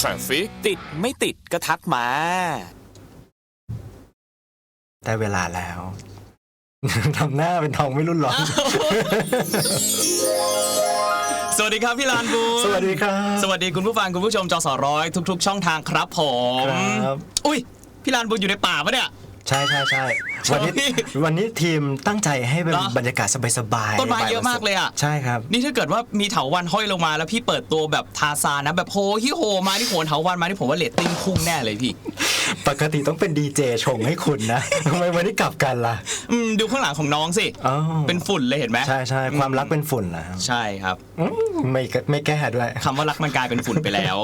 ทราฟิกติดไม่ติดก็ทักมา ได้เวลาแล้ว ทำหน้าเป็นทองไม่รุ่นร้อน สวัสดีครับพี่ลานบูนสวัสดีครับ สวัสดีคุณผู้ฟังคุณผู้ชมจอสอร้อยทุก ๆ ช่องทางครับผม ครับ อุ้ยพี่ลานบูนอยู่ในป่าปะเนี่ย ใช่ใช่ใช่ วันนี้ใช่วันนี้ทีมตั้งใจให้เป็นเหรอ บรรยากาศสบายๆต้นไม้เยอะมากเลยอะใช่ครับ นี่ถ้าเกิดว่ามีเถาวันห้อยลงมาแล้วพี่เปิดตัวแบบทาซานนะแบบโฮฮิโฮมาที่โหนเถาวันมาที่ผมว่าเลตติ้งพุ่งแน่เลยพี่ ปกติต้องเป็นดีเจชงให้คุณนะทำไมวันนี้กลับกันล่ะอืมดูข้างหลังของน้องสิอ๋อเป็นฝุ่นเลยเห็นไหมใช่ใช่ความรักเป็นฝุ่นนะใช่ครับไม่ไม่แก้ด้วย คำว่ารักมันกลายเป็นฝุ่นไปแล้ว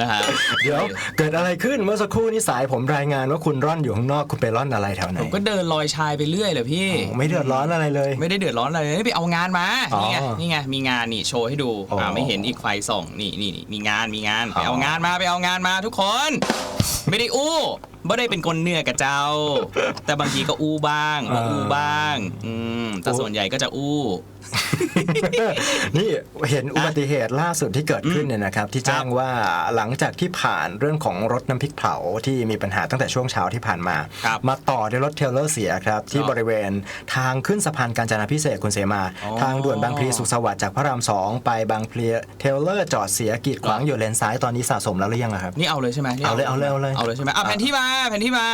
นะฮะเดี๋ยวเกิดอะไรขึ้นเมื่อสักครู่นี้สายผมรายงานว่าคุณร่อนอยู่ข้างนอกคุณไปร่อนอะไรแถวไหนผมก็เดินลอยชายไปเรื่อยเลยพี่ ไม่เดือดร้อนอะไรเลย ไม่ได้เดือดร้อนอะไรเลยไปเอางานมาอ๋อนี่ไง นี่ไง มีงานนี่โชว์ให้ดูอ๋ออ่าไม่เห็นอีกไฟส่อง นี่นี่นี่มีงาน มีงานอ๋ไปอเอางานมา ไปเอางานมาทุกคน ไม่ได้อู้ ไม่ได้เป็นคนเหนื่อยกับเจ้า แต่บางทีก็อู้บ้างก็อู้บ้าง อืมแต่ส่วนใหญ่ก็จะอู้ นี่เห็นอุบัติเหตุล่าสุดที่เกิดขึ้นเนี่ยนะครับ ที่แจ้งว่าหลังจากที่ผ่านเรื่องของรถน้ำพริกเผาที่มีปัญหาตั้งแต่ช่วงเช้าที่ผ่านมา ครับมาต่อด้วยรถเทรลเลอร์เสียครับ ที่ครับบริเวณทางขึ้นสะพานกาญจนาพิเศษกคุณเสมา อ๋อทางด่วนบางพลีสุขสวัสดิ์จากพระรามสองไปบางพลีเทรลเลอร์จอดเสียกีดขวางอยู่เลนซ้ายตอนนี้สะสมแล้วหรือยังอะครับ นี่เอาเลยใช่ไหมนี่เอาเลยเอาเลยเอาเลย เอาเลยใช่ไหมอะแผนที่มาแผนที่มา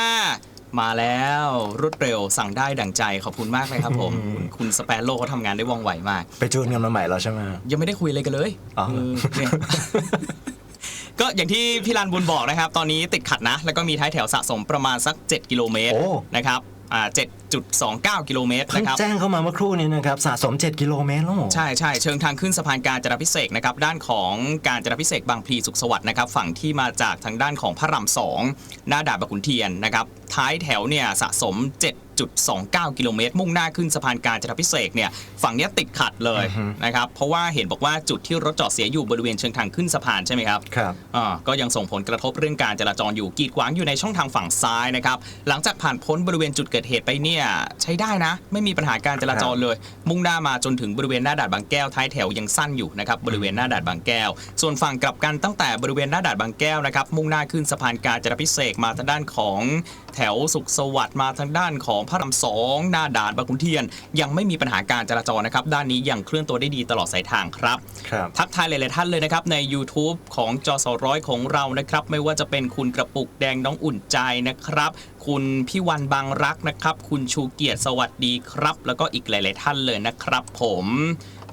มาแล้วรวดเร็วสั่งได้ดั่งใจขอบคุณมากเลยครับผม คุณคุณสเปโร่เขาทำงานได้ว่องไวมาก ไปจูนกันมาใหม่แล้วใช่ไหม ยังไม่ได้คุยอะไรกันเลยอ๋อ เออเนี่ย ก็อย่างที่พี่ลานบุญบอกนะครับ ตอนนี้ติดขัดนะ แล้วก็มีท้ายแถวสะสมประมาณสัก 7 กิโลเมตรโอ้ นะครับอ่า 7.29 กิโลเมตรเพิ่งนะครับแจ้งเข้ามาเมื่อครู่นี้นะครับสะสม 7 กิโลเมตรแล้วใช่ใช่เชิงทางขึ้นสะพานการจราพิเศษกนะครับด้านของการจราพิเศษกบางพลีสุขสวัสดิ์นะครับฝั่งที่มาจากทางด้านของพระรามสองหน้าด่านบางขุนเทียนนะครับท้ายแถวเนี่ยสะสม 7.29 กิโลเมตร มุ่งหน้าขึ้นสะพานการจราพิเศษกเนี่ยฝั่งเนี้ยติดขัดเลยนะครับเพราะว่าเห็นบอกว่าจุดที่รถจอดเสียอยู่บริเวณเชิงทางขึ้นสะพานใช่ไหมครับ ครับ อ่าก็ยังส่งผลกระทบเรื่องการจราจรอยู่กีดขวางอยู่ในช่องทางฝั่งซ้ายนะครับ หลังจากผ่านพ้นบริเวณจุดเกิดเหตุไปเนี่ย ใช้ได้นะ ไม่มีปัญหาการจราจรเลย มุ่งหน้ามาจนถึงบริเวณหน้าด่านบางแก้วท้ายแถวยังสั้นอยู่นะครับบริเวณหน้าด่านบางแก้ว ส่วนฝั่งกลับกันตั้งแต่บริเวณหน้าด่านบางแก้วนะครับมุ่งหน้าขึ้นสะพานการจราพิเศษกมาทางด้านของแถวสุขสวัสดิ์มาทางด้านของพระรามสองหน้าด่านบางขุนเทียน ยังไม่มีปัญหาการจราจรนะครับ ด้านนี้ยังเคลื่อนตัวได้ดีตลอดสายทางครับ ครับทักทายหลาย ๆ ท่านเลยนะครับ ใน YouTube ของจอสร้อยของเรานะครับ ไม่ว่าจะเป็นคุณกระปุกแดงน้องอุ่นใจนะครับ คุณพี่วันบางรักนะครับ คุณชูเกียรติสวัสดีครับ แล้วก็อีกหลาย ๆ ท่านเลยนะครับ ผม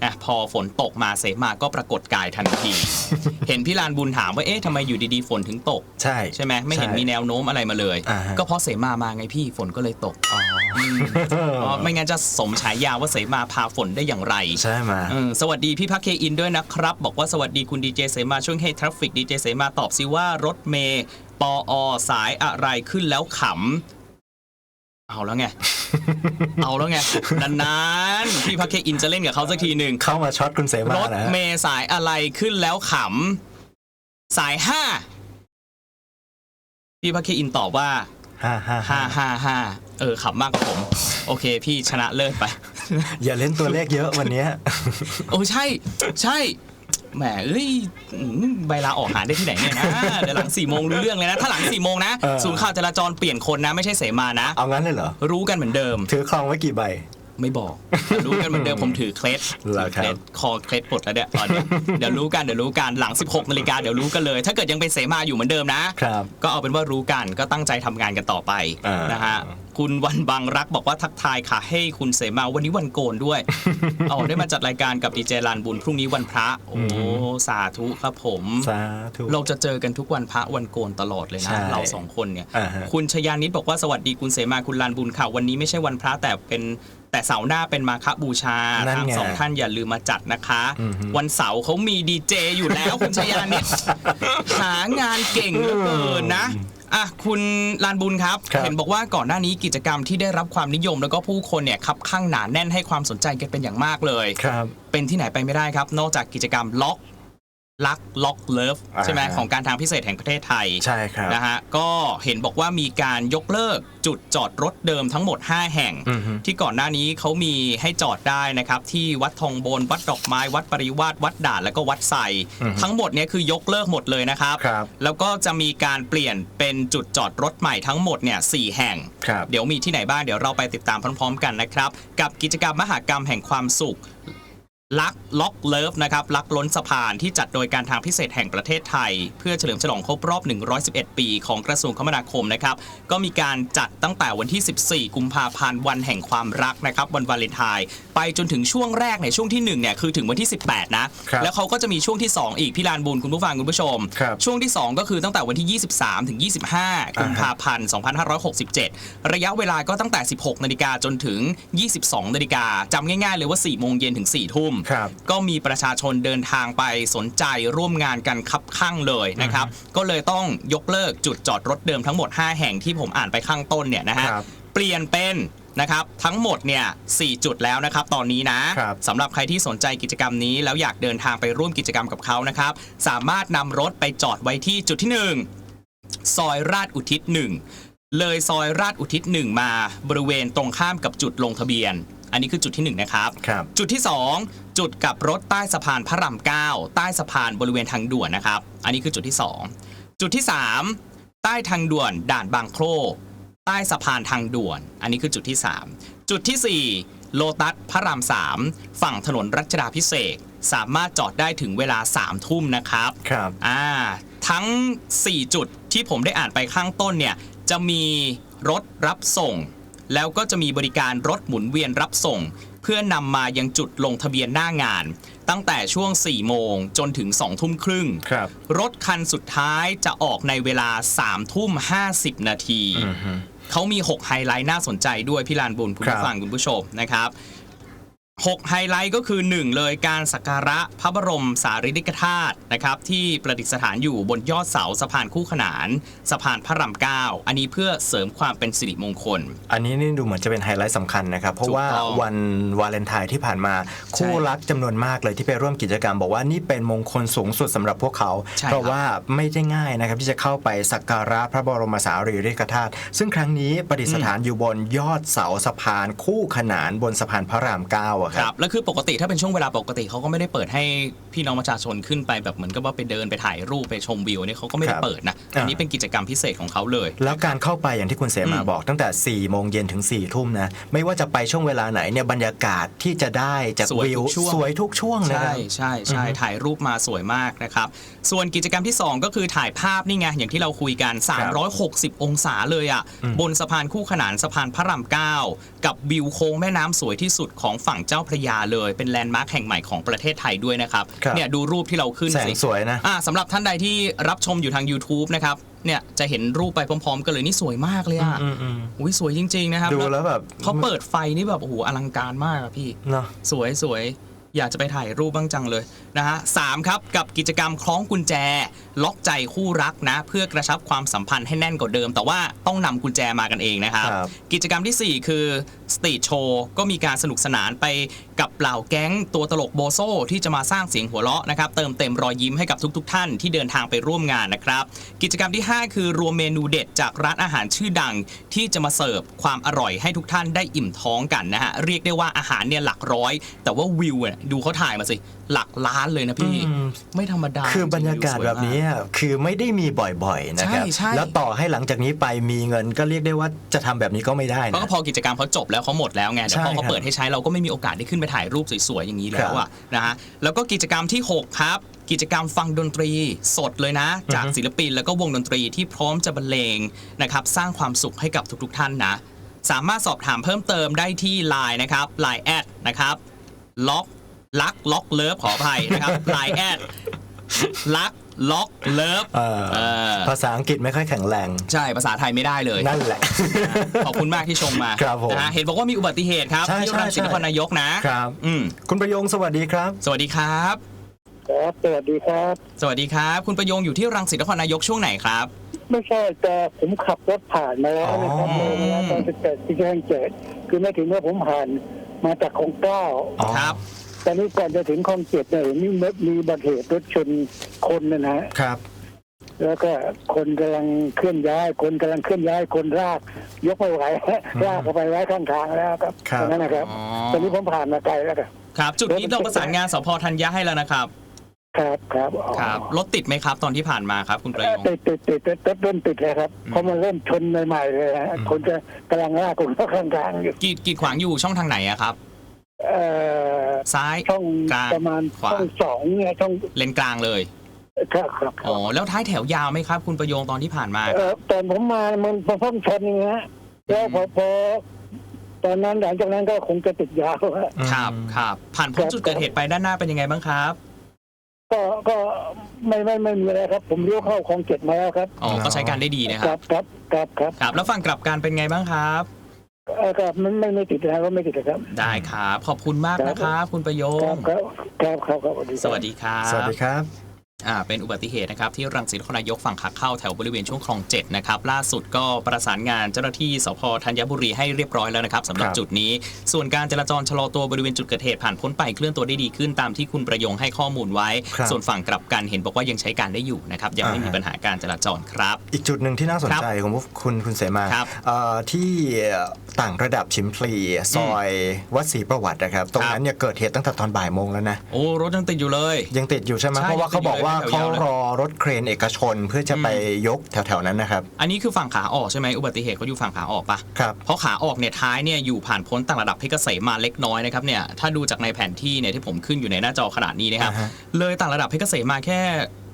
อะพอฝนตกมาเสมาก็ปรากฏกายทันที เห็นพี่ลานบุญถามว่าเอ๊ะทำไมอยู่ดีๆฝนถึงตก ใช่ ใช่ไหมไม่เห็นมีแนวโน้มอะไรมาเลย อ่าฮะ ก็เพราะเสมามาไงพี่ฝนก็เลยตกอ๋อเพราะไม่งั้นจะสมฉายาว่าเสมาพาฝนได้อย่างไรใช่ไหม เออสวัสดีพี่พักเคอินด้วยนะครับ บอกว่าสวัสดีคุณดีเจเสมาช่วงให้ทราฟฟิกดีเจเสมาตอบสิว่ารถเมย์ปออสายอะไรขึ้นแล้วขำ เอาแล้วไง เอาแล้วไงนานๆพี่พักเคอินจะเล่นกับเขาสักทีหนึ่งเข้ามาช็อตคุณเสมารถนะฮะเมย์สายอะไรขึ้นแล้วขำสายห้าพี่พักเคอินตอบว่าห้าห้าห้าห้าห้าห้าเออขำมากกว่าผม โอเค พี่ชนะเลิศไป อย่าเล่นตัวเลขเยอะวันเนี้ยโอ้ใช่ ใช่ แหมเอ้ยอืมใบลาออกหาได้ที่ไหนเนี่ยนะ เดี๋ยวหลังสี่โมงรู้เรื่องเลยนะ ถ้าหลังสี่โมงนะเออ ศูนย์ข่าวจราจรเปลี่ยนคนนะ ไม่ใช่เสมานะ เอางั้นเลยเหรอ รู้กันเหมือนเดิม ถือครองไว้กี่ใบ ไม่บอกแต่รู้กันเหมือนเดิม ผมถือเคล็ดเหรอถือเคล็ดคอเคล็ดปลดแล้วเนี่ยตอนเนี้ยเดี๋ยวรู้กันเดี๋ยวรู้กันหลัง 16นาฬิกาเดี๋ยวรู้กันเลย ถ้าเกิดยังเป็นเสมาอยู่เหมือนเดิมนะ ครับ ก็เอาเป็นว่ารู้กันก็ตั้งใจทำงานกันต่อไปอ่าน นะฮะคุณวันบางรักบอกว่าทักทายค่ะ ให้คุณเสมาวันนี้วันโกนด้วย เอาได้มาจัดรายการกับดีเจลานบุญพรุ่งนี้วันพระ โอ้สาธุครับผม สาธุ เราจะเจอกันทุกวันพระวันโกนตลอดเลยใช่นะ เราสองคนเนี่ยอ่าฮะคุณชยานิดบอกว่าสวัสดีคุณเสมาคุณลานบุญค่ะ วันนี้ไม่ใช่วันพระแต่เป็นแต่เสาร์หน้าเป็นมาฆบูชานั่นทั้งไงสองท่านอย่าลืมมาจัดนะคะอือฮึวันเสาร์เขามีดีเจอยู่แล้วคุณชยานิดหางานเก่งเหลือเกินนะ อะคุณลานบุญครับ ครับ เห็นบอกว่าก่อนหน้านี้กิจกรรมที่ได้รับความนิยม แล้วก็ผู้คนเนี่ยคับข้างหนาแน่นให้ความสนใจกันเป็นอย่างมากเลย ครับ เป็นที่ไหนไปไม่ได้ครับ นอกจากกิจกรรมล็อก ลักล็อกเลิฟใช่ไหมอ่าของการทางพิเศษแห่งประเทศไทยใช่ครับนะฮะก็เห็นบอกว่ามีการยกเลิกจุดจอดรถเดิมทั้งหมด 5 แห่งอือฮึที่ก่อนหน้านี้เขามีให้จอดได้นะครับ ที่วัดทองบน วัดดอกไม้ วัดปริวาสวัดด่านแล้วก็วัดไซทั้งหมดเนี่ยคือยกเลิกหมดเลยนะครับครับแล้วก็จะมีการเปลี่ยนเป็นจุดจอดรถใหม่ทั้งหมดเนี่ยสแห่งครับเดี๋ยวมีที่ไหนบ้างเดี๋ยวเราไปติดตามพร้อม ๆ กันนะครับ กับกิจกรรมมหากรรมแห่งความสุข ลักล็อกเลิฟนะครับลักล้นสะพานที่จัดโดยการทางพิเศษแห่งประเทศไทย เพื่อเฉลิมฉลองครบรอบ 111 ปีของกระทรวงคมนาคมนะครับก็มีการจัดตั้งแต่วันที่ 14 กุมภาพันธ์วันแห่งความรักนะครับวันวาเลนไทน์ไปจนถึงช่วงแรกในยช่วงที่1เนี่ยคือถึงวันที่ 18 นะครับแล้วเขาก็จะมีช่วงที่ 2 อีกพี่ลานบุญคุณผู้ฟังคุณผู้ชมครับช่วงที่ 2 ก็คือตั้งแต่วันที่ 23 ถึง 25 กุมภาพันธ์ 2567 ระยะเวลาก็ตั้งแต่ 16 นาฬิกาจนถึง 22 นาฬิกาจำง่ายๆเลยว่า 4 โมงเย็นถึง 4 ทุ่มครับก็มีประชาชนเดินทางไปสนใจร่วมงานกันคับข้างเลยนะครับ ก็เลยต้องยกเลิกจุดจอดรถเดิมทั้งหมด 5 แห่งที่ผมอ่านไปข้างต้นเนี่ยนะฮะครับเปลี่ยนเป็นนะครับทั้งหมดเนี่ย4จุดแล้วนะครับตอนนี้นะครับสำหรับใครที่สนใจกิจกรรมนี้ แล้วอยากเดินทางไปร่วมกิจกรรมกับเขานะครับ สามารถนำรถไปจอดไว้ที่จุดที่1ซอยราชอุทิศ1เลยซอยราชอุทิศ1มาบริเวณตรงข้ามกับจุดลงทะเบียน อันนี้คือจุดที่1นะครับ ครับจุดที่ 2 จุดกลับรถใต้สะพานพระราม9ใต้สะพานบริเวณทางด่วนนะครับ อันนี้คือจุดที่ 2 จุดที่ 3 ใต้ทางด่วนด่านบางโครใต้สะพานทางด่วน อันนี้คือจุดที่ 3 จุดทีสี่4 โลตัสพระราม 3 ฝั่งถนนรัชดาพิเศษกสามารถจอดได้ถึงเวลา3ทุ่มนะครับ ครับ อ่า ทั้ง 4 จุดที่ผมได้อ่านไปข้างต้นเนี่ย จะมีรถรับส่ง แล้วก็จะมีบริการรถหมุนเวียนรับส่ง เพื่อนำมายังจุดลงทะเบียนหน้างาน ตั้งแต่ช่วง 4 โมงจนถึง 2 ทุ่มครึ่งครับรถคันสุดท้ายจะออกในเวลา 3 ทุ่ม 50 นาทีอือฮึเขามี 6 ไฮไลท์น่าสนใจด้วยพี่ลานบุญคุณครัผู้บฟังคุณผู้ชมนะครับ 6 ไฮไลท์ก็คือ 1 เลยการสักการะพระบรมสารีริกธาตุนะครับที่ประดิษฐานอยู่บนยอดเสาสะพานคู่ขนาน สะพานพระรามเก้าอันนี้เพื่อเสริมความเป็นสิริมงคล อันนี้นี่ดูเหมือนจะเป็นไฮไลท์สำคัญนะครับ เพราะถูกว่าต้องวันวาเลนไทน์ที่ผ่านมา คู่รักจำนวนมากเลยที่ไปร่วมกิจกรรม บอกว่านี่เป็นมงคลสูงสุดสำหรับพวกเขาใช่ครับเพราะว่าไม่ได้ง่ายนะครับที่จะเข้าไปสักการะพระบรมสารีริกธาตุซึ่งครั้งนี้ประดิษฐานอยู่บนยอดเสาสะพานคู่ขนานบนสะพานพระรามเก้าอะคครัรับบแล้วคือปกติถ้าเป็นช่วงเวลาปกติเขาก็ไม่ได้เปิดให้พี่น้องประชาชนขึ้นไปแบบเหมือนกับว่าไปเดินไปถ่ายรูปไปชมวิวเนี่ยเขาก็ไม่ได้ครับเปิดนะอันนี้เป็นกิจกรรมพิเศษของเขาเลย แล้วการเข้าไปอย่างที่คุณเสมาอืมบอกตั้งแต่4ี่โมงเย็นถึง4ี่ทุ่มนะไม่ว่าจะไปช่วงเวลาไหนเนี่ยบรรยากาศที่จะได้จากสวยวิวทุกช่วง สวยทุกช่วงนะคใช่รับ ใช่ใช่อือฮึถ่ายรูปมาสวยมากนะครับ ส่วนกิจกรรมที่ 2 ก็คือถ่ายภาพนี่ไง อย่างที่เราคุยกัน 360 องศาเลยอะ่ะอืมบนสะพานคู่ขนานสะพานพระรามเก้ากับวิวโค้งแม่น้ำสวยที่สุดของฝั่งเจ้าพระยาเลย เป็นแลนด์มาร์คแห่งใหม่ของประเทศไทยด้วยนะครับครับเนี่ยดูรูปที่เราขึ้นแสงสิสวยนะ อ่าสำหรับท่านใดที่รับชมอยู่ทาง YouTube นะครับเนี่ยจะเห็นรูปไปพร้อม ๆ กันเลยนี่สวยมากเลยอะอืมอืมอุ้ยสวยจริง ๆ นะครับดูแล้วแบบเขาเปิดไฟนี่แบบโอ้โหอลังการมากอะพี่ เนาะ สวยสวยอยากจะไปถ่ายรูปบ้างจังเลยนะฮะสามครับ กับกิจกรรมคล้องกุญแจ ล็อกใจคู่รักนะ เพื่อกระชับความสัมพันธ์ให้แน่นกว่าเดิม แต่ว่าต้องนำกุญแจมากันเองนะครับ ครับ กิจกรรมทีสี่4 คือ สตรีทโชว์ก็มีการสนุกสนานไปกับเหล่าแก๊งตัวตลกโบโซที่จะมาสร้างเสียงหัวเราะนะครับ เติมเต็มรอยยิ้มให้กับทุกๆท่านที่เดินทางไปร่วมงานนะครับ กิจกรรมที่ 5 คือรวมเมนูเด็ดจากร้านอาหารชื่อดัง ที่จะมาเสิร์ฟความอร่อยให้ทุกท่านได้อิ่มท้องกันนะฮะเรียกได้ว่าอาหารเนี่ยหลักร้อย แต่ว่าวิวเนี่ยดูเขาถ่ายมาสิหลักล้านเลยนะพี่ อืม ไม่ธรรมดาคือบรรยากาศแบบนี้อะคือไม่ได้มีบ่อยๆนะครับ ใช่ใช่ แล้วต่อให้หลังจากนี้ไปมีเงินก็เรียกได้ว่าจะทำแบบนี้ก็ไม่ได้เพราะนะก็พอกิจกรรมเขาจบแล้วเขาหมดแล้วไงเดี๋ยวพอใช่เขาครับเปิดให้ใช้เราก็ไม่มีโอกาสได้ขึ้นไปถ่ายรูปสวยๆอย่างนี้แล้วครัอะบนะฮะแล้วก็กิจกรรมที่ 6 ครับ กิจกรรมฟังดนตรีสดเลยนะ จากอือฮึศิลปินแล้วก็วงดนตรีที่พร้อมจะบรรเลงนะครับสร้างความสุขให้กับทุกๆท่านนะ สามารถสอบถามเพิ่มเติมได้ที่ Line นะครับ Line แอดนะครับล็อก ลักล็อกเลิฟขออภัยนะครับ Line แอดลักล็อกเลิฟเออเออภาษาอังกฤษไม่ค่อยแข็งแรง ใช่ภาษาไทยไม่ได้เลย นั่นแหละ ขอบคุณมากที่ชมมาครับผมนะฮะเห็นบอกว่ามีอุบัติเหตุครับใช่ที่รังสิตใช่นครนายกนะครับอืมคุณประยงสวัสดีครับ สวัสดีครับครับสวัสดีครับ สวัสดีครับ คุณประยงอยู่ที่รังสิตนครนายกช่วงไหนครับ ไม่ใช่แต่ผมขับรถผ่านมาแล้วอ๋อนะครับเลยมาแล้วตอนสิบแปดที่แจ้งเจ็ดคือไม่ถึงว่าผมผ่านมาจากคลองเกล้าอ๋อครับ ตอนนี้ก่อนจะถึงคลองเจ็ดเนี่ยมีมีอุบัติเหตุรถชนคนนะนะฮะครับ แล้วก็คนกำลังเคลื่อนย้าย คนกำลังเคลื่อนย้ายคนราก ยกไม่ไหวลากเข้าไปไว้ข้างทางแล้วครับครับตรงนั้นนะครับอ๋อตอนนี้ผมผ่านมาไกลแล้วครับครับ จุดนี้เราประสานงานสพธัญญาให้แล้วนะครับครับครับอ๋อครับรถติดไหมครับตอนที่ผ่านมาครับ คุณประเอ่โยองติดติดติดติดติดเริ่มติดเลยครับอืมเพราะมันเริ่มชนใหม่ๆเลยฮะคนจะกำลังลากคนเข้าข้างทางอยู่กีดกีดขวางอยู่ช่องทางไหนอะครับ เอ่อซ้ายช่องกลางประมาณขวา ช่องสองเนี่ยช่องเลนกลางเลย ครับครับครัอ๋อบแล้วท้ายแถวยาวไหมครับ คุณประโยงตอนที่ผ่านมา เอ่อตอนผมมามันมันเพิ่งชนอย่างเงี้ยแล้วพอพอตอนนั้นหลังจากนั้นก็คงจะติดยาวฮะ ครับครับผ่านพ้นจุดเกิดเหตุไปด้านหน้าเป็นยังไงบ้างครับก็ก็ไม่ไม่ไม่มีอะไรครับ ผมเลี้ยวเข้าคลองเจ็ดมาแล้วครับอ๋อก็ใช้การได้ดีนะคครัรับบครับครับครับ ครับ แล้วฝั่งกลับกันเป็นไงบ้างครับ เอ่อครับไม่ไม่ไม่ติดนะก็ไม่ติดนะครับ ได้ครับ ขอบคุณมากนะครับ คุณประโยครังบครับครับครับครับสวัสดีครับ สวัสดีครับ อ่าเป็นอุบัติเหตุนะครับที่รังสิตนครนายกฝั่งขาเข้าแถวบริเวณช่วงคลองเจ็ดนะครับล่าสุดก็ประสานงานเจ้าหน้าที่สพธัญบุรีให้เรียบร้อยแล้วนะครับสำหรับครับจุดนี้ ส่วนการจราจรชะลอตัวบริเวณจุดเกิดเหตุผ่านพ้นไปเคลื่อนตัวได้ดีขึ้นตามที่คุณประยงให้ข้อมูลไว้ ครับ ส่วนฝั่งกลับกันเห็นบอกว่ายังใช้การได้อยู่นะครับยังไม่อ่าฮะมีปัญหาการจราจรครับ อีกจุดหนึ่งที่น่าสนใจของคุณคุณเสมาครับเอ่อที่ต่างระดับชิมพลีซอยวัดศรีประวัตินะครับ ตรงนั้นเนี่ยเกิดเหตุตั้งแต่ตอนบ่ายโมงแล้วนะ โอ้รถยังติดอยู่เลย ยังติดอยู่ใช่ไหมใช่เพราะว่าเขาบอกว่ายังติดอยู่เขาเลยแถวยาวเลยรอรถเครนเอกชนเพื่อจะไปยกแถวๆนั้นนะครับ อันนี้คือฝั่งขาออกใช่ไหมอุบัติเหตุเขาอยู่ฝั่งขาออกปะครับเพราะขาออกเนี่ยท้ายเนี่ยอยู่ผ่านพ้นต่างระดับเพชรเกษมมาเล็กน้อยนะครับเนี่ยถ้าดูจากในแผนที่เนี่ยที่ผมขึ้นอยู่ในหน้าจอขนาดนี้นะครับอ่าฮะเลยต่างระดับเพชรเกษมมาแค่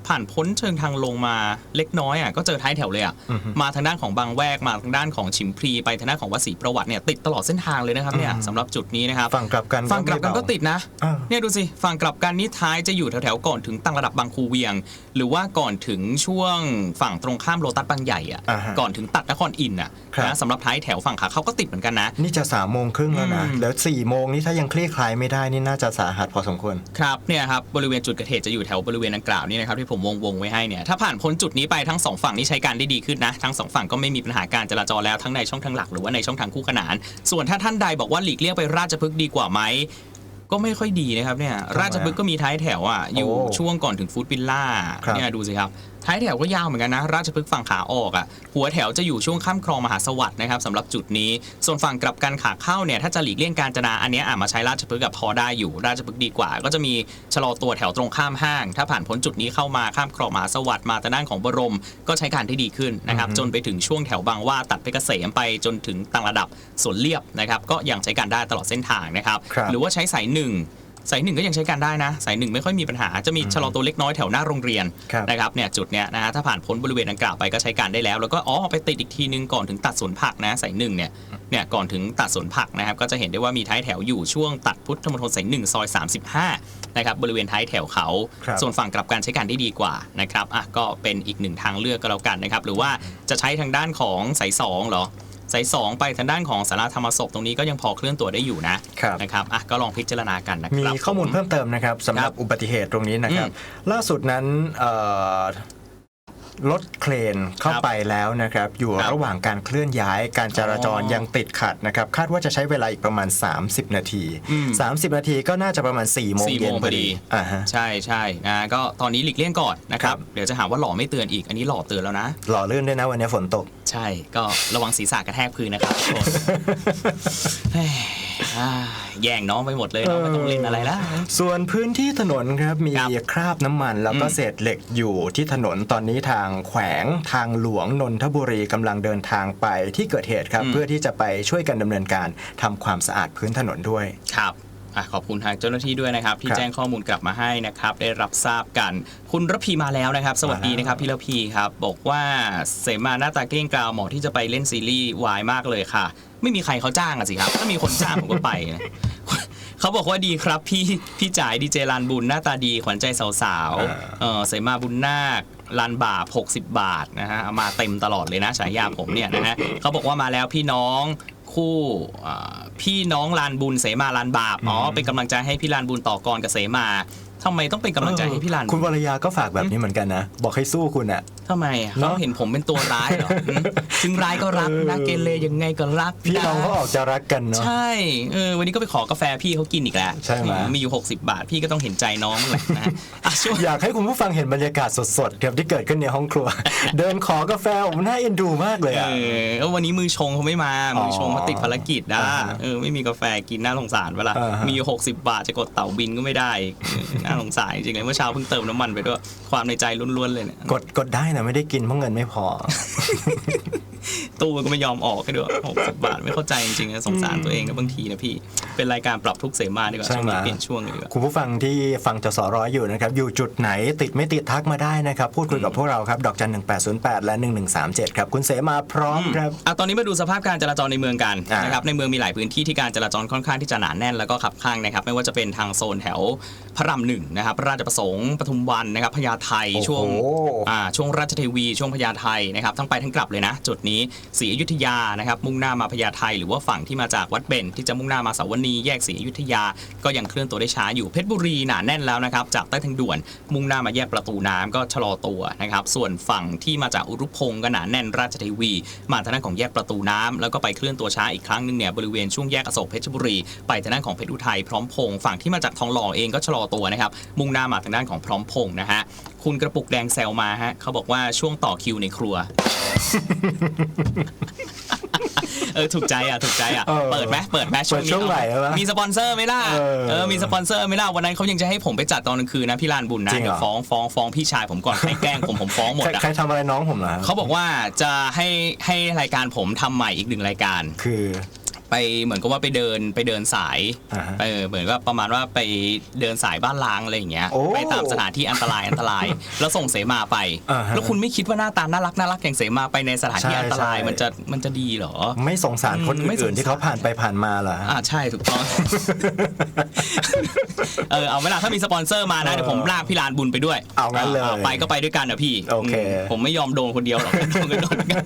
ผ่านพ้นเชิงทางลงมาเล็กน้อยอะก็เจอท้ายแถวเลยอะอือฮึมาทางด้านของบางแวกมาทางด้านของฉิมพลีไปทางด้านของวัดศรีประวัติเนี่ยติดตลอดเส้นทางเลยนะครับเนี่ยอืมสำหรับจุดนี้นะครับฝั่งกลับกันฝั่งกลับกันไม่เาก็ติดนะอ่าเนี่ยดูสิฝั่งกลับกันนี่ท้ายจะอยู่แถวๆก่อนถึงต่างระดับบางคูเวียง หรือว่าก่อนถึงช่วงฝั่งตรงข้ามโลตัสบางใหญ่อะอ่าฮะก่อนถึงตัดนครอินทร์อะครับนะสำหรับท้ายแถวฝั่งขาเขาก็ติดเหมือนกันนะ นี่จะสามโมงครึ่งแล้วนะอืมแล้วสี่โมงนี่ถ้ายังคลี่คลายไม่ได้นี่น่าจะสาหัสพอสมควรครับเนี่ยครับบริเวณจุดเกิดเหตุจะอยู่แถวบริเวณดังกล่าวนี่นะครับที่ผมวงวงๆไว้ให้เนี่ยถ้าผ่านพ้นจุดนี้ไปทั้งสองฝั่งนี่ใช้การได้ดีขึ้นนะทั้งสองฝั่งก็ไม่มีปัญหาการจราจรแล้วทั้งในช่องทางหลักหรือว่าในช่องทางคู่ขนาน ส่วนถ้าท่านใดบอกว่าหลีกเลี่ยงไปราชพฤกษ์ดีกว่าไหมก็ไม่ค่อยดีนะครับเนี่ยทำไมอะราชพฤกษ์ก็มีท้ายแถวอะอยู่โอ้ช่วงก่อนถึงฟู้ดวิลล่าครับ เนี่ยดูสิครับ ท้ายแถวก็ยาวเหมือนกันนะ ราชพฤกษ์ฝั่งขาออกอะ หัวแถวจะอยู่ช่วงข้ามคลองมหาสวัสดิ์นะครับสำหรับจุดนี้ ส่วนฝั่งกลับกันขาเข้าเนี่ยถ้าจะหลีกเลี่ยงการจนาอันเนี้ยอะมาใช้ราชพฤกษ์กับพอได้อยู่ ราชพฤกษ์ดีกว่า ก็จะมีชะลอตัวแถวตรงข้ามห้าง ถ้าผ่านพ้นจุดนี้เข้ามาข้ามคลองมหาสวัสดิ์มาทางด้านของบรม ก็ใช้การได้ดีขึ้นนะครับอือฮึจนไปถึงช่วงแถวบางหว่าตัดเพชรเกษมไปจนถึงต่างระดับสวนเรียบนะครับก็ยังใช้การได้ตลอดเส้นทางนะครับครับหรือว่าใช้สายหนึ่ง สายหนึ่งก็ยังใช้การได้นะ สายหนึ่งไม่ค่อยมีปัญหาจะมีชะลอตัวเล็กน้อยแถวหน้าโรงเรียนครับ นะครับเนี่ยจุดเนี้ยนะฮะถ้าผ่านพ้นบริเวณดังกล่าวไปก็ใช้การได้แล้ว แล้วก็อ๋อไปติดอีกทีนึงก่อนถึงตัดสวนผักนะสายหนึ่งเนี่ยเนี่ยก่อนถึงตัดสวนผักนะครับก็จะเห็นได้ว่ามีท้ายแถวอยู่ช่วงตัดพุทธมณฑลสายหนึ่งซอย 35นะครับบริเวณท้ายแถวเขา ครับ ส่วนฝั่งกลับกันใช้การได้ดีกว่านะครับอะก็เป็นอีกหนึ่งทางเลือกก็แล้วกันนะครับหรือว่าจะใช้ทางด้านของสายสองเหรอ สายสองไปทางด้านของสาราธรรมศพตรงนี้ก็ยังพอเคลื่อนตัวได้อยู่นะครับ นะครับอะก็ลองพิจารณากันนะคมีรับข้อมูลผเพิ่มเติมนะครับสำหรับครับอุบัติเหตุตรงนี้นะครับ ล่าสุดนั้นเอ่อ รถเครนเข้าครับไปแล้วนะครับ อยู่ครับระหว่างการเคลื่อนย้ายการจราจรอ๋อยังติดขัดนะครับ คาดว่าจะใช้เวลาอีกประมาณ 30 นาทีอืม30 นาทีก็น่าจะประมาณ4โมงสี่เย็นโมงพพออดีดีอ่าฮะใช่ใช่นะก็ตอนนี้หลีกเลี่ยงก่อนนะครับครับ เดี๋ยวจะหาว่าหล่อไม่เตือนอีกอันนี้หล่อเตือนแล้วนะ หล่อลื่นด้วยนะวันนี้ฝนตก ใช่ก็ระวังศีรษะกระแทกพื้นนะครับทุกคนเฮ้ย อ่าแย่งน้องไปหมดเลยน้องไม่ต้องเล่นอะไรแล้วส่วนพื้นที่ถนนครับมีครับคราบน้ำมัน แล้วก็อืมเศษเหล็กอยู่ที่ถนนตอนนี้ทางแขวงทางหลวงนนทบุรีกำลังเดินทางไปที่เกิดเหตุครับเพื่อที่จะไปช่วยกันดำเนินการทำความสะอาดพื้นถนนด้วย ครับ อะขอบคุณทางเจ้าหน้าที่ด้วยนะครับ ที่ครับแจ้งข้อมูลกลับมาให้นะครับ ได้รับทราบกัน คุณระพีมาแล้วนะครับ สวัสดีนะครับพี่ระพีครับ บอกว่าเสมาหน้าตาเกลี้ยงกล่าวเหมาะที่จะไปเล่นซีรีส์วายมากเลยค่ะ ไม่มีใครเขาจ้างอะสิครับ ถ้ามีคนจ้างผมก็ไปนะเขาบอกว่าดีครับพี่พี่จ่ายดีเจลานบุญหน้าตาดีขวัญใจสาวอ่า ๆเออเสมาบุญนาคลานบาป60 บาทนะฮะเอามาเต็มตลอดเลยนะฉายาผมเนี่ยนะฮะเขาบอกว่ามาแล้วพี่น้อง คู่อ่าพี่น้องลานบุญเสมาลานบาปอ๋อเป็นกำลังใจให้พี่ลานบุญต่อกรกับเสมาทำไมต้องเป็นกำลังใจให้พี่ลานคุณวรยาก็ฝากแบบนี้เหมือนกันนะ บอกให้สู้คุณอะ ทำไมอะเนเขาอะเห็นผมเป็นตัวร้ายเหรออืมถึงร้ายก็รักเออนะเกเรยังไงก็รักพี่น้องนะเขาออกจะรักกันเนาะใช่เออวันนี้ก็ไปขอกาแฟพี่เขากินอีกแล้วใช่ไหมมีอยู่ 60 บาท พี่ก็ต้องเห็นใจน้องแหละนะอะช่วงอยากให้คุณผู้ฟังเห็นบรรยากาศสดๆครับที่เกิดขึ้นในห้องครัว เดินขอกาแฟผมน่าเอ็นดูมากเลยเออะอแล้ววันนี้มือชงเขาไม่มามือชงเขาติดภารกิจนะอ่าฮะเออไม่มีกาแฟกินน่าสงสารเวลาอ่าฮะมีอยู่60 บาทจะกดเต่าบินก็ไม่ได้อีกเออน่าสงสารจริงๆเลยเมื่อเช้าเพิ่งเติมน้ำมันไปด้วยความในใจล้วนๆเลยเนี่ยกดกดได้นะไม่ได้กินเพราะเงินไม่พอ ตู้ก็ไม่ยอมออกให้ด้วย60บาทไม่เข้าใจจริงๆนะสงสารตัวเองนะบางทีนะพี่ เป็นรายการปรับทุกข์เสมาดีกว่าใช่ช่วงไหมนี้เปลี่ยนช่วงเลยดีกว่าคุณผู้ฟังที่ฟังจสร้อยอยู่นะครับ อยู่จุดไหนติดไม่ติดทักมาได้นะครับ พูดคุยกับพวกเราครับ ดอกจันหนึ่งแปดศูนย์แปดและหนึ่งหนึ่งสามเจ็ดครับ คุณเสมาพร้อมครับอะตอนนี้มาดูสภาพการจราจรในเมืองกันอ่านนะครับ ในเมืองมีหลายพื้นที่ที่การจราจรค่อนข้างที่จะหนาแน่นแล้วก็ขับข้างนะครับ ไม่ว่าจะเป็นทางโซนแถวพระรามหนึ่งนะครับ ราชประสงค์ปทุมวันนะครับพญาไทโอ้โหช่วงอ่าช่วงราชเทวีช่วงพญาไทนะครับทั้งไปทั้งกลับเลยนะ จุดนี้ศรีอยุธยานะครับมุ่งหน้ามาพญาไทหรือว่าฝั่งที่มาจากวัดเบญที่จะมุ่งหน้ามาสาวนีแยกศรีอยุธยา ก็ยังเคลื่อนตัวได้ช้าอยู่เพชรบุรีหนาแน่นแล้วนะครับจากใต้ทางด่วน มุ่งหน้ามาแยกประตูน้ำก็ชะลอตัวนะครับส่วนฝั่งที่มาจากอุรุพงศ์ก็หนาแน่นราชเทวี มาทางด้านของแยกประตูน้ำแล้วก็ไปเคลื่อนตัวช้าอีกครั้งหนึ่งเนี่ยบริเวณช่วงแยกอโศกเพชรบุรีไปทางด้านของเพชรอุทัยพร้อมพงศ์ฝั่งที่มาจากทองหล่อเองก็ชะลอตัวนะครับมุ่งหน้ามาทางด้านของพร้อมพงศ์นะฮะคุณกระปุกแดงแซวมาฮะเขาบอกว่าช่วงต่อคิวในครัว เออถูกใจอะถูกใจอะ เออเปิดไหมเปิดไหมช่วงเปิดช่วงนี้ไหนวะมีสปอนเซอร์ไหมล่ะเออเออมีสปอนเซอร์ไหมล่ะวันนั้นเขายังจะให้ผมไปจัดตอนกลางคืนนะพี่ลานบุญนะจริงเหรอ เดี๋ยวฟ้องฟ้องฟ้องพี่ชายผมก่อนให้แกล้งผมผมฟ้องหมดใครอะ ใครทำอะไรน้องผมเหรอเขาบอกว่าจะให้ให้รายการผมทำใหม่อีกหนึ่งรายการ คือ ไปเหมือนกับว่าไปเดินไปเดินสายอ่าฮะเออเหมือนว่าประมาณว่าไปเดินสายบ้านล้างอะไรอย่างเงี้ยโอ้ไปตามสถานที่อันตรายอันตราย แล้วส่งเสมาไป อ่าฮะแล้วคุณไม่คิดว่าหน้าตาน่ารักน่ารักอย่างเสมาไปในสถานที่ใช่อันตรายใช่ มันจะมันจะดีเหรอ ไม่สงสารคนอืมไม่สงสารอื่นๆที่เขาผ่านไปผ่านมาเหรอฮะ อ่าใช่ถูกต้อง เออเอาเวลาถ้ามีสปอนเซอร์มานะเออเดี๋ยวผมลากพี่ลานบุญไปด้วยเอางั้นเลยไปก็ไปด้วยกันนะพี่โอเค มผมไม่ยอมโดนคนเดียวหรอกโดนกันโดนกัน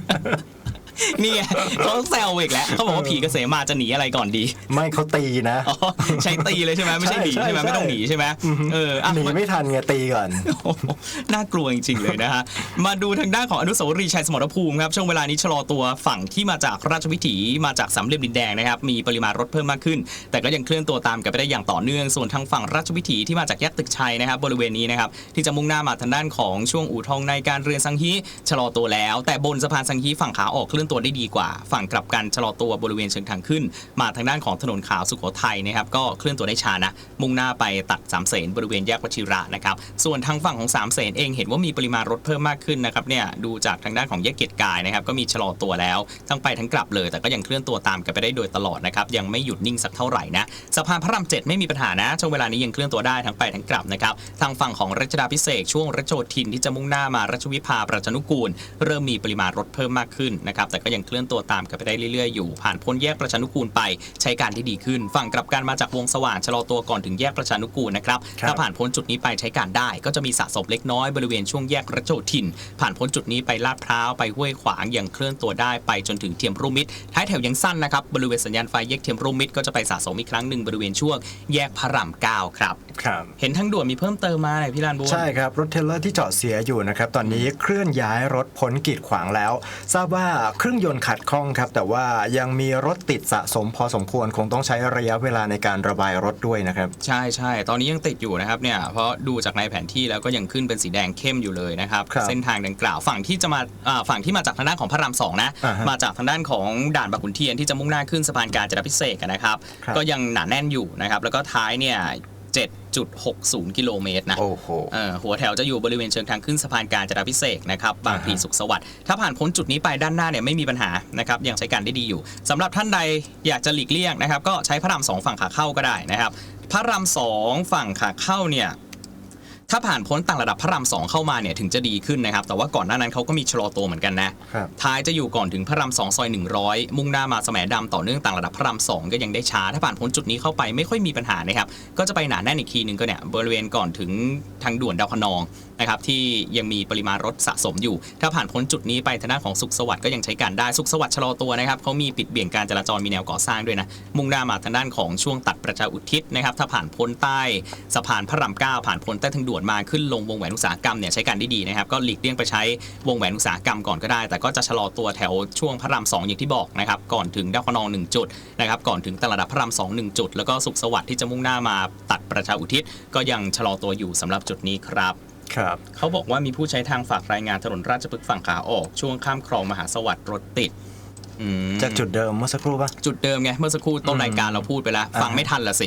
นี่ไงเขาแซวอีกแล้วเขาบอกว่าผีกเกษมมาจะหนีอะไรก่อนดีไม่เขาตีนะอ๋อใช้ตีเลยใช่ไหมไม่ใช่หนีใช่ใช่ไหมใช่ไม่ต้องหนีใช่ไหมเอออะหนีมาไม่ทันไงตีก่อนโอ้โหน่ากลัวจริงๆเลยนะฮะมาดูทางด้านของอนุสาวรีย์ชัยสมรภูมิครับช่วงเวลานี้ชะลอตัวฝั่งที่มาจากราชวิถีมาจากสามเหลี่ยมดินแดงนะครับมีปริมาณรถเพิ่มมากขึ้น แต่ก็ยังเคลื่อนตัวตามกันไปได้อย่างต่อเนื่องส่วนทางฝั่งราชวิถีที่มาจากแยกตึกชัยนะครับบริเวณนี้นะครับที่จะมุ่งหน้ามาทางด้านของช่วงอู่ทองในการเรือนสังฮีชะลอตัวแล้ว แต่บนสะพานสังฮีฝั่งขาออกเคลื่อนตัวได้ดีกว่า ฝั่งกลับกันชะลอตัวบริเวณเชิงทางขึ้น มาทางด้านของถนนขาวสุโขทัยนะครับก็เคลื่อนตัวได้ช้านะมุ่งหน้าไปตัดสามเสนบริเวณแยกวชิระนะครับส่วนทางฝั่งของสามเสนเองเห็นว่ามีปริมาณรถเพิ่มมากขึ้นนะครับเนี่ยดูจากทางด้านของแยกเกียรติกายนะครับก็มีชะลอตัวแล้วทั้งไปทั้งกลับเลย แต่ก็ยังเคลื่อนตัวตามกันไปได้โดยตลอดนะครับยังไม่หยุดนิ่งสักเท่าไหร่นะสะพานพระรามเจ็ดไม่มีปัญหานะช่วงเวลานี้ยังเคลื่อนตัวได้ทั้งไปทั้งกลับนะครับทางฝั่งของรัชดาพิเศษช่วงรัชโยธินที่จะมุ่งหน้ามารัชวิภาประชนุกูล เริ่มมีปริมาณรถเพิ่มมากขึ้นนะครับแต่ก็ยังเคลื่อนตัวตามกันไปได้เรื่อยๆ อยู่ ผ่านพ้นแยกประชานุกูลไปใช้การที่ดีขึ้น ฝั่งกลับกันมาจากวงสว่างชะลอตัวก่อนถึงแยกประชานุกูลนะครับครับถ้าผ่านพ้นจุดนี้ไปใช้การได้ ก็จะมีสะสมเล็กน้อยบริเวณช่วงแยกรัชโยธิน ผ่านพ้นจุดนี้ไปลาดพร้าวไปห้วยขวางยังเคลื่อนตัวได้ไปจนถึงเทียมรุ่มมิตรท้ายแถวยังสั้นนะครับบริเวณสัญญาณไฟแยกเทียมรุ่มมิตรก็จะไปสะสมอีกครั้งหนึ่งบริเวณช่วงแยกพระรามเก้าครับครับเห็นทางด่วนมีเพิ่มเติมมาเลยพี่ลานบัวใช่ครับ รถเทรลเลอร์ที่จอดเสียอยู่นะครับ ตอนนี้เคลื่อนย้ายรถพ้นกีดขวางแล้ว ทราบว่าเครื่องยนต์ขัดข้องครับ แต่ว่ายังมีรถติดสะสมพอสมควรคงต้องใช้ระยะเวลาในการระบายรถด้วยนะครับ ใช่ใช่ตอนนี้ยังติดอยู่นะครับเนี่ยเพราะดูจากในแผนที่แล้วก็ยังขึ้นเป็นสีแดงเข้มอยู่เลยนะครับครับเส้นทางดังกล่าวฝั่งที่จะมาอ่าฝั่งที่มาจากทางด้านของพระรามสองนะอ่าฮะมาจากทางด้านของด่านบางขุนเทียนที่จะมุ่งหน้าขึ้นสะพานการจราพิเศษกนะครับ ครับ ก็ยังหนาแน่นอยู่นะครับแล้วก็ท้ายเนี่ย 7.60 กิโลเมตรนะโอ้โหเออหัวแถวจะอยู่บริเวณเชิงทางขึ้นสะพานการจราพิเศษกนะครับบางพลีอ่าฮะสุขสวัสดิ์ถ้าผ่านพ้นจุดนี้ไปด้านหน้าเนี่ยไม่มีปัญหานะครับยังใช้การได้ดีอยู่สำหรับท่านใดอยากจะหลีกเลี่ยงนะครับก็ใช้พระรามสองฝั่งขาเข้าก็ได้นะครับพระรามสองฝั่งขาเข้าเนี่ย ถ้าผ่านพ้นต่างระดับพระรามสองเข้ามาเนี่ยถึงจะดีขึ้นนะครับ แต่ว่าก่อนหน้านั้นเขาก็มีชะลอตัวเหมือนกันนะครับท้ายจะอยู่ก่อนถึงพระรามสองซอย 100 มุ่งหน้ามาแสมดำต่อเนื่องต่างระดับพระรามสองก็ยังได้ช้า ถ้าผ่านพ้นจุดนี้เข้าไปไม่ค่อยมีปัญหานะครับ ก็จะไปหนาแน่นอีกทีหนึ่งก็เนี่ยบริเวณก่อนถึงทางด่วนดาวคะนองนะครับที่ยังมีปริมาณรถสะสมอยู่ ถ้าผ่านพ้นจุดนี้ไปทางด้านของสุขสวัสดิ์ก็ยังใช้การได้สุขสวัสดิ์ชะลอตัวนะครับเขามีปิดเบี่ยงการจราจรมีแนวก่อสร้างด้วยนะมุ่งหน้ามาทางด้านของช่วงตัดประชาอุทิศนะครับถ้าผ่านพ้นใต้สะพานพระรามเก้าผ่านพ้นใต้ทางด่วนมาขึ้นลงวงแหวนอุตสาหกรรมเนี่ยใช้การได้ดีนะครับก็หลีกเลี่ยงไปใช้วงแหวนอุตสาหกรรมก่อนก็ได้ แต่ก็จะชะลอตัวแถวช่วงพระรามสองอย่างที่บอกนะครับก่อนถึงดาวคนองหนึ่งจุดนะครับก่อนถึงตลาดพระรามสองหนึ่งจุด แล้วก็สุขสวัสดิ์ที่จะมุ่งหน้ามาตัดประชาอุทิศก็ยังชะลอตัวอยู่สำหรับจุดนี้ครับ ครับเขาบอกว่ามีผู้ใช้ทางฝากรายงานถนนราชพฤกษ์ฝั่งขาออก ช่วงข้ามคลองมหาสวัสดิ์รถติดอืมจากจุดเดิมเมื่อสักครู่ปะจุดเดิมไงเมื่อสักครู่ต้นรายการเราพูดไปแล้วอ่าฟังไม่ทันละสิ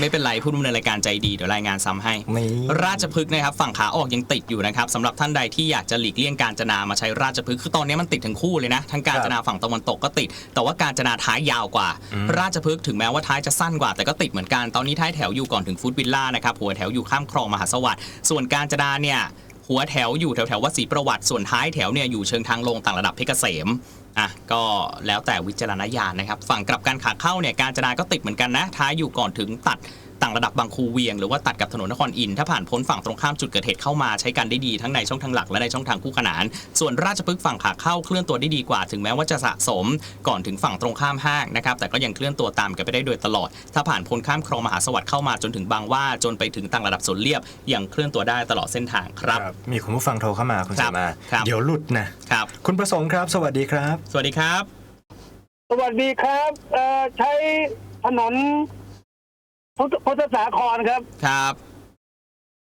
ไม่เป็นไรผู้ดำเนินรายการใจดีเดี๋ยวรายงานซ้ำให้ นี่ ราชพฤกษ์นะครับฝั่งขาออกยังติดอยู่นะครับสำหรับท่านใดที่อยากจะหลีกเลี่ยงการจนามาใช้ราชพฤกษ์คือตอนนี้มันติดทั้งคู่เลยนะทั้งการจนาฝั่งตะวันตกก็ติด แต่ว่าการจนาท้ายยาวกว่า ราชพฤกษ์ถึงแม้ว่าท้ายจะสั้นกว่าแต่ก็ติดเหมือนกันตอนนี้ท้ายแถวอยู่ก่อนถึงฟุตวิลล่านะครับหัวแถวอยู่ข้ามคลองมหาสวัสดิ์ส่วนการจนาเนี่ยหัวแถวอยู่แถวแถวๆวัดศรีประวัติส่วนท้ายแถวเนี่ยอยู่เชิงทางลงต่างระดับเพชรเกษม อะก็แล้วแต่วิจารณญาณนะครับ ฝั่งกลับการขาเข้าเนี่ยการจนาก็ติดเหมือนกันนะท้ายอยู่ก่อนถึงตัด ต่างระดับบางคูเวียง หรือว่าตัดกับถนนนครอินทร์ถ้าผ่านพ้นฝั่งตรงข้ามจุดเกิดเหตุเข้ามาใช้กันได้ดีทั้งในช่องทางหลักและในช่องทางคู่ขนาน ส่วนราชพฤกษ์ฝั่งขาเข้าเคลื่อนตัวได้ดีกว่า ถึงแม้ว่าจะสะสมก่อนถึงฝั่งตรงข้ามห้างนะครับแต่ก็ยังเคลื่อนตัวตามกันไปได้โดยตลอด ถ้าผ่านพ้นข้ามคลองมหาสวัสดิ์เข้ามาจนถึงบางหว่าจนไปถึงต่างระดับสวนเรียบยังเคลื่อนตัวได้ตลอดเส้นทางครับ มีคุณผู้ฟังโทรเข้ามาคุณครัเสบมาครับเดี๋ยวหลุดนะครับคุณประสงค์ครับ สวัสดีครับ สวัสดีครับ สวัสดีครับเอ่อใช้ถนน พุทธพุทธสาครครับ ครับ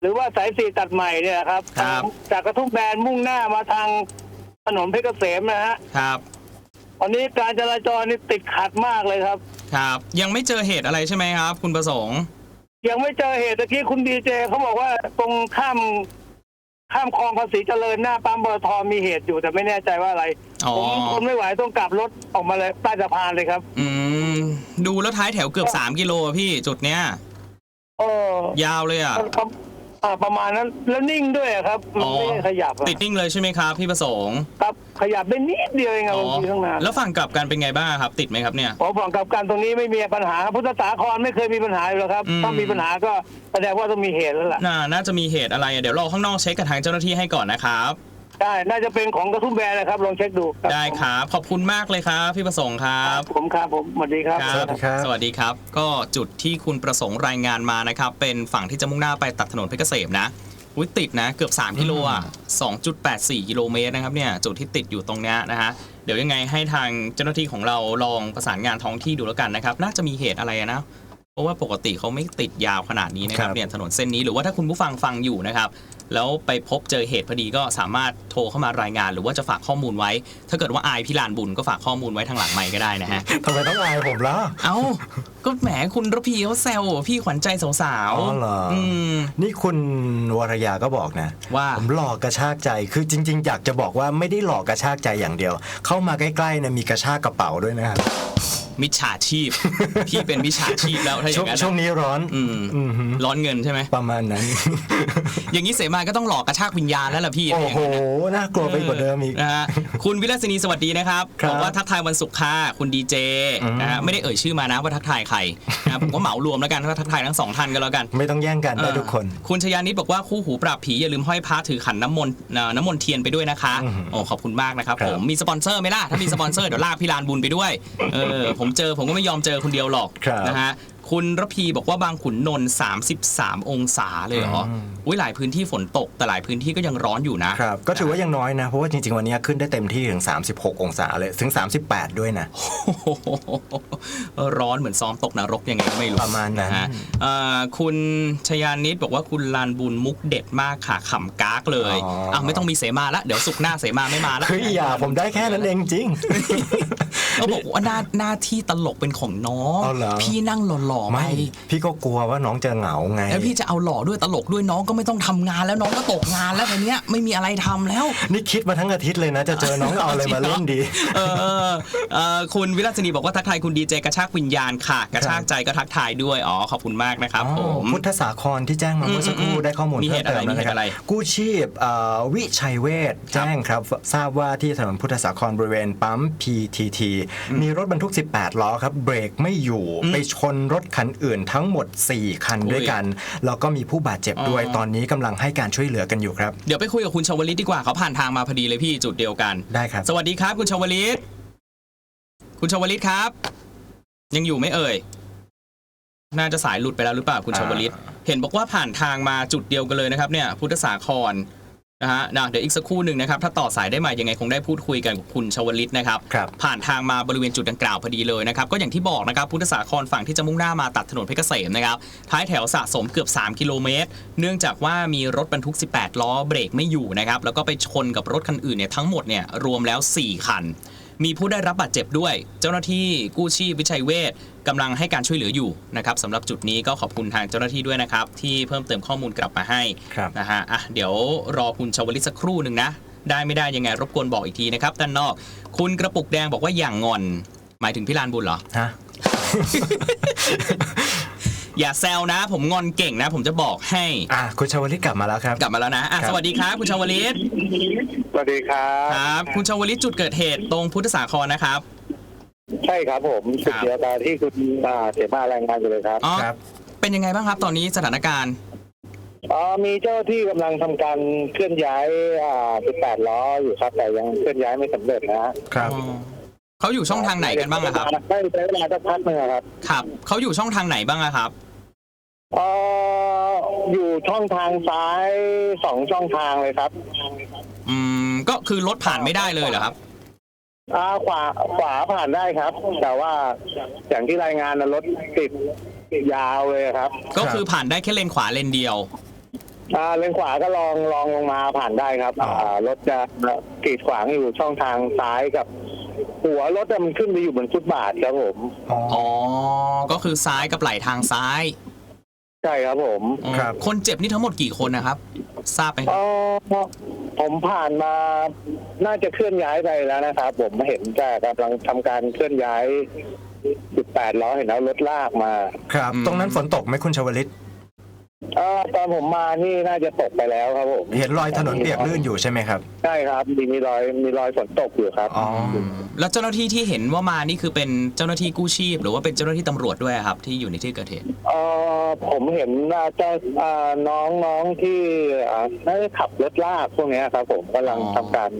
หรือว่าสายสี่ตัดใหม่เนี่ยครับครับ จากกระทุ่มแบนมุ่งหน้ามาทางถนนเพชรเกษมนะฮะครับตอนนี้การจราจรนี่ติดขัดมากเลยครับ ครับ ยังไม่เจอเหตุอะไรใช่ไหมครับ คุณประสงค์ ยังไม่เจอเหตุตะกี้คุณดีเจเขาบอกว่าตรงข้าม ข้ามคลองภาษีเจริญหน้าปั๊มบอทอมีเหตุอยู่แต่ไม่แน่ใจว่าอะไรอ๋อ ผมทนไม่ไหวต้องกลับรถออกมาเลยใต้สะพานเลยครับอืม ดูแล้วท้ายแถวเกือบ 3 กิโลอะพี่จุดเนี้ย เออยาวเลยอะ ประอ่าประมาณนั้นแล้วนิ่งด้วยอะครับมันไม่ได้ขยับอะติดนิ่งเลยใช่ไหมครับพี่ประสงค์ ครับ ขยับได้นิดเดียวเองอะบางทีข้างหน้าแล้วฝั่งกลับกันเป็นไงบ้างครับ ติดไหมครับเนี่ย พอฝั่งกลับกันตรงนี้ไม่มีปัญหาพุทธสาครไม่เคยมีปัญหาอยู่แล้วครับอืม ถ้ามีปัญหาก็แสดงว่าต้องมีเหตุแล้วล่ะน่าน่าจะมีเหตุอะไรอะเดี๋ยวรอข้างนอกเช็คกับทางเจ้าหน้าที่ให้ก่อนนะครับได้น่าจะเป็นของกระทุ่มแบนนะครับลองเช็คดูครับได้ครับ ขอบคุณมากเลยครับ พี่ประสงค์ครับ ผมครับผมสวัสดีครับ สวัสดีครับ สวัสดีครับ ก็จุดที่คุณประสงค์รายงานมานะครับ เป็นฝั่งที่จะมุ่งหน้าไปตัดถนนเพชรเกษมนะ อุ้ยติดนะเกือบ 3 กิโลอะ2.84 กิโลเมตรนะครับเนี่ยจุดที่ติดอยู่ตรงเนี้ยนะฮะเดี๋ยวยังไงให้ทางเจ้าหน้าที่ของเราลองประสานงานท้องที่ดูแล้วกันนะครับ น่าจะมีเหตุอะไรอะนะ เพราะว่าปกติเขาไม่ติดยาวขนาดนี้นะครับครับ เนี่ยถนนเส้นนี้หรือว่าถ้าคุณผู้ฟังฟังอยู่นะครับ แล้วไปพบเจอเหตุพอดีก็สามารถโทรเข้ามารายงาน หรือว่าจะฝากข้อมูลไว้ ถ้าเกิดว่าอายพี่ลานบุญก็ฝากข้อมูลไว้ทางหลังไมค์ก็ได้นะฮะ ทำไมต้องอายผมล่ะ เอ้าก็แหมคุณระพีเขาแซวพี่ขวัญใจสาวอ๋อเหรออื ม นี่คุณวรยาก็บอกนะว่า ผมหลอกกระชากใจ คือจริง ๆ อยากจะบอกว่าไม่ได้หลอกกระชากใจอย่างเดียว เข้ามาใกล้ๆนะมีกระชากกระเป๋าด้วยนะครับ มิจฉาชีพ พี่เป็นมิจฉาชีพแล้วถ้าอช่วย่างงนั้นช่วงอะนี้ร้อน อืมอือหือ ร้อนเงินใช่ไหม ประมาณนั้น อย่างนี้เสมาก็ต้องหลอกกระชากวิญญาณแล้วล่ะพี่โอ้ถ้าอย่างโหนั้นอะน่ากลัวไปกว่าเดิมอีก นะฮะคุณวิลาสินีสวัสดีนะครับครับบอกว่าทักทายวันศุกร์ค่ะคุณดีเจอืมนะฮะไม่ได้เอ่ยชื่อมานะว่าทักทายใครนะผมก็เหมารวมแล้วกันว่าทักทายทั้งสองท่านกันแล้วกัน ไม่ต้องแย่งกันได้ทุกคนเออคุณชยานิดบอกว่าคู่หูปราบผีอย่าลืมห้อยพระถือขันน้ำมนต์เอ่อน้ำมนต์เทียนไปด้วยนะคะอือหือโอ้ขอบคุณมากนะครับครับ ผมมีสปอนเซอร์ไหมล่ะ ถ้ามีสปอนเซอร์เดี๋ยวลากพี่ลานบุญไปด้วยเออผมเจอผมก็ไม่ยอมเจอคนเดียวหรอกครับนะฮะคุณระพีบอกว่าบางขุนนนท์33 องศาเลยเหรออืมอุ้ยหลายพื้นที่ฝนตก แต่หลายพื้นที่ก็ยังร้อนอยู่นะครับ ก็ถือว่ายังน้อยนะ เพราะว่าจริง ๆ วันนี้ขึ้นได้เต็มที่ถึง 36 องศาเลยถึง 38 ด้วยนะ โอ้โหร้อนเหมือนซ้อมตกนรกยังไงก็ไม่รู้ประมาณนั้น ฮเอ่อคุณชยานิดบอกว่าคุณลานบุญมุกเด็ดมากค่ะขำกากเลยอ๋ออ่อะไม่ต้องมีเสมาละเดี๋ยวสุกร์หน้าเสมาไม่มาละ คืออย่าผมได้แค่นั้นเองจริง เขาบอกว่าหน้าหน้าที่ตลกเป็นของน้องเอาเหรอ พี่นั่งหล่อๆไปไม่พี่ก็กลัวว่าน้องจะเหงาไง แล้วพี่จะเอาหล่อด้วยตลกด้วยน้องก็ไม่ต้องทำงานแล้วน้องก็ตกงานแล้วทีเนี้ยไม่มีอะไรทำแล้ว นี่คิดมาทั้งอาทิตย์เลยนะ จะเจอน้องเอาอะไรมาเล่นดี เออเออเออคุณวิลาสินีบอกว่าทักทายคุณดีเจกระชากวิญญาณค่ะ กระชากใจก็ทักทายด้วย อ๋อ ขอบคุณมากนะครับอ๋อผม พุทธสาครที่แจ้งมาเมื่อสักครู่อืมได้ข้อมูลมีเหเพิ่มตุอะไรเติมแล้วนะคมีเหตุอะไรรับกู้ชีพเอ่อวิชัยเวชแจ้งครับ ทราบว่าที่ถนนพุทธสาครบริเวณปั๊ม PTT มีรถบรรทุก 18 ล้อครับเบรกไม่อยู่ไปชนรถคันอื่นทั้งหมด 4 คันด้วยกัน แล้วก็มีผู้บาดเจ็บด้วยอ๋อตอนนี้กำลังให้การช่วยเหลือกันอยู่ครับ เดี๋ยวไปคุยกับคุณชวลิตดีกว่าเขาผ่านทางมาพอดีเลยพี่จุดเดียวกันได้ครับ สวัสดีครับ คุณชวลิต คุณชวลิตครับ ยังอยู่ไหม่เอ่ยน่าจะสายหลุดไปแล้วหรือเปล่าคุณชวลิต เห็นบอกว่าผ่านทางมาจุดเดียวกันเลยนะครับเนี่ย พุทธสาคร นะฮะนะเดี๋ยวอีกสักครู่หนึ่งนะครับ ถ้าต่อสายได้มายังไงคงได้พูดคุยกันกับคุณชวลิตนะครับ ครับ ผ่านทางมาบริเวณจุดดังกล่าวพอดีเลยนะครับ ก็อย่างที่บอกนะครับ พุทธสาครฝั่งที่จะมุ่งหน้ามาตัดถนนเพชรเกษมนะครับ ท้ายแถวสะสมเกือบ 3 กิโลเมตร เนื่องจากว่ามีรถบรรทุก 18 ล้อเบรกไม่อยู่นะครับ แล้วก็ไปชนกับรถคันอื่นเนี่ยทั้งหมดเนี่ยรวมแล้ว 4 คัน มีผู้ได้รับบาดเจ็บด้วย เจ้าหน้าที่กู้ชีพวิชัยเวชกำลังให้การช่วยเหลืออยู่นะครับสำหรับจุดนี้ก็ขอบคุณทางเจ้าหน้าที่ด้วยนะครับ ที่เพิ่มเติมข้อมูลกลับมาให้ครับนะฮะอะเดี๋ยวรอคุณชวลิตสักครู่หนึ่งนะ ได้ไม่ได้ยังไงรบกวนบอกอีกทีนะครับด้านนอก คุณกระปุกแดงบอกว่าอย่างงอน หมายถึงพี่ลานบุญเหรอฮะ อย่าแซวนะ ผมงอนเก่งนะ ผมจะบอกให้ อะคุณชาวลิตกลับมาแล้วครับ กลับมาแล้วนะอะครับ สวัสดีครับ คุณชวลิตสวัสดีครับครับ คุณชวลิตจุดเกิดเหตุตรงพุทธสาครนะครับ ใช่ครับผมจุดเดียวกันที่คุณเสียมารายงานอยู่เลยครับอ๋อครับ เป็นยังไงบ้างครับตอนนี้สถานการณ์อ๋อมีเจ้าหน้าที่กำลังทำการเคลื่อนย้ายอ่า18ล้ออยู่ครับ แต่ยังเคลื่อนย้ายไม่สำเร็จนะฮะครับอ๋อเขาอยู่ช่องทางไหนกันบ้างอะครับ ได้ใช้เวลาสักพักหนึงอะครับ ครับเขาอยู่ช่องทางไหนบ้างอะครับ เอ่ออยู่ช่องทางซ้ายสองช่องทางเลยครับอืมก็คือรถผ่านไม่ได้เลยเหรอครับ อ่าขวาขวาผ่านได้ครับ แต่ว่าอย่างที่รายงานนะรถติดยาวเลยครับก็คือผ่านได้แค่เลนขวาเลนเดียว อ่าเลนขวาก็ลองลองลงมาผ่านได้ครับอ๋ออ่ารถจะกีดขวางอยู่ช่องทางซ้ายกับ หัวรถอะมันขึ้นไปอยู่บนฟุตบาทครับผม อ๋ออ๋อก็คือซ้ายกับไหล่ทางซ้าย ใช่ครับผมอ๋อครับ คนเจ็บนี่ทั้งหมดกี่คนนะครับ ทราบไหมคเอรับอผมผ่านมาน่าจะเคลื่อนย้ายไปแล้วนะครับผมเห็นแต่กำลังทำการเคลื่อนย้าย 18 ล้อเห็นแล้วรถลากมา ครับตรงนั้นฝนตกไหมคุณชาวลิต เออตอนผมมานี่น่าจะตกไปแล้วครับผมเห็นรอยถนนเปียกลื่นอยู่ใช่ไหมครับ ใช่ครับมีมีรอยมีรอยฝนตกอยู่ครับอ๋อ แล้วเจ้าหน้าที่ที่เห็นว่ามานี่คือเป็นเจ้าหน้าที่กู้ชีพ หรือว่าเป็นเจ้าหน้าที่ตำรวจด้วยครับ ที่อยู่ในที่เกิดเหตุเออผมเห็นว่าเจ้าอ่าน้องน้องที่อ่าน่าจะขับรถลากพวกเนี้ยครับ ผมกำลังอ๋อทำการ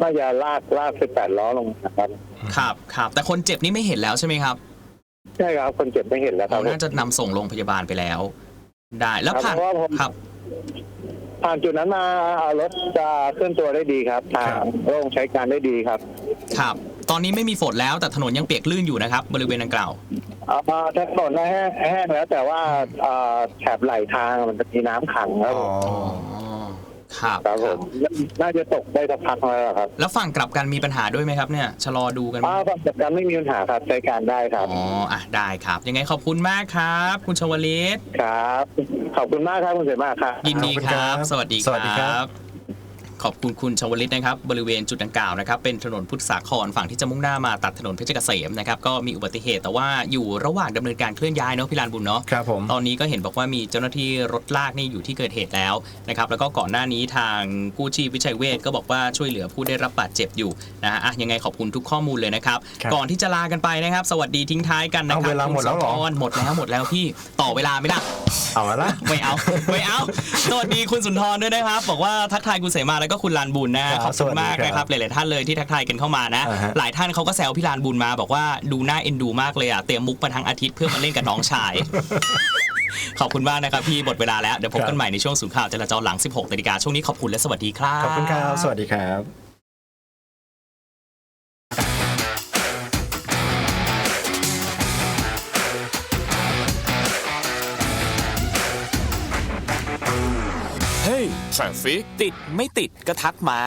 น่าจะลากลาก18ล้อลงนะครับ ครับครับแต่คนเจ็บนี่ไม่เห็นแล้วใช่ไหมครับใช่ครับ คนเจ็บไม่เห็นแล้วคเรารับผมน่าจะนำส่งโรงพยาบาลไปแล้ว ได้แล้วผ่านครับเพราะว่าผม ครับ ผ่านจุดนั้นมาอ่ารถจะเคลื่อนตัวได้ดีครับ ทางโล่งใช้การได้ดีครับครับ ตอนนี้ไม่มีฝนแล้วแต่ถนนยังเปียกลื่นอยู่นะครับ บริเวณดังกล่าว อ่าถนนแห้งแห้งแล้วแต่ว่าอ่าแถบไหลทางมันจะมีน้ำขังครับอ๋อผม อ๋อ ครับครับผมน่าจะตกได้สักพักแล้วครับ แล้วฝั่งกลับกันมีปัญหาด้วยไหมครับเนี่ยชะลอดูกันไหมอ่าฝั่งจัดการไม่มีปัญหาครับใช้การได้ครับอ๋ออะได้ครับ ยังไงขอบคุณมากครับ คุณชวลิตครับ ขอบคุณมากครับคุณเสมาครับยินดีขอบคุณคครัรับบสวัสดีสวัสดีคครัรับบ ขอบคุณคุณชวลิตนะครับบริเวณจุดดังกล่าวนะครับเป็นถนนพุทธสาครฝั่งที่จะมุ่งหน้ามาตัดถนนเพชรเกษมนะครับก็มีอุบัติเหตุแต่ว่าอยู่ระหว่างดำเนินการเคลื่อนย้ายเนาะพี่ลานบุญเนาะครับผมตอนนี้ก็เห็นบอกว่ามีเจ้าหน้าที่รถลากนี่อยู่ที่เกิดเหตุแล้วนะครับแล้วก็ก่อนหน้านี้ทางกู้ชีพวิชัยเวชก็บอกว่าช่วยเหลือผู้ได้รับบาดเจ็บอยู่นะฮะอะยังไงขอบคุณทุกข้อมูลเลยนะครับครับก่อนที่จะลากันไปนะครับ สวัสดีทิ้งท้ายกันนะครัเอาเวลาหมดแล้วเหรอคุณสุนทหมดแล้วหมดแล้วพี่ต่อเวลาไหมล่ะเอาละไม่เอาไม่เอาสวัสดีคุณสุนทรด้วยนะครับ บอกว่าทักทายคุณเสมาแล้วก็คุณลานบุญนะครับขอบคุณมากสวัสดีครับนะครับหลาย ๆ ท่านเลยที่ทักทายกันเข้ามานะอ่าฮะหลายท่านเขาก็แซวพี่ลานบุญมา บอกว่าดูน่าเอ็นดูมากเลยอะเตรียมมุกมาทั้งอาทิตย์เพื่อมาเล่นกับน้องชายขอบคุณมากนะครับพี่หมดเวลาแล้ว เดี๋ยวพบกันใหม่ในช่วงสุนข่าวจราจรหลัง 16นาฬิกาช่วงนี้ขอบคุณและสวัสดีครับ ขอบคุณครับ สวัสดีครับ สั่งสิติดไม่ติดก็ทักมา